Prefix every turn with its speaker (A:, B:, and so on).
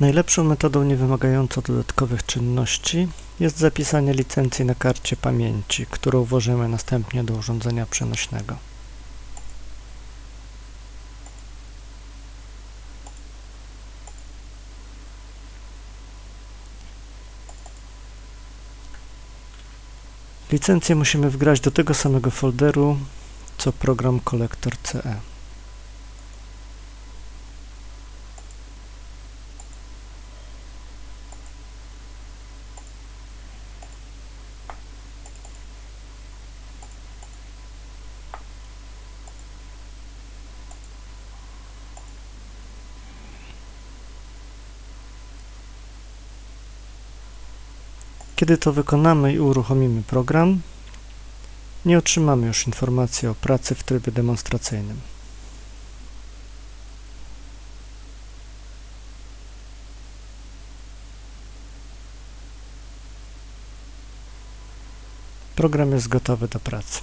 A: Najlepszą metodą niewymagającą dodatkowych czynności jest zapisanie licencji na karcie pamięci, którą włożymy następnie do urządzenia przenośnego. Licencję musimy wgrać do tego samego folderu, co program kolektor E. CE. Kiedy to wykonamy i uruchomimy program, nie otrzymamy już informacji o pracy w trybie demonstracyjnym. Program jest gotowy do pracy.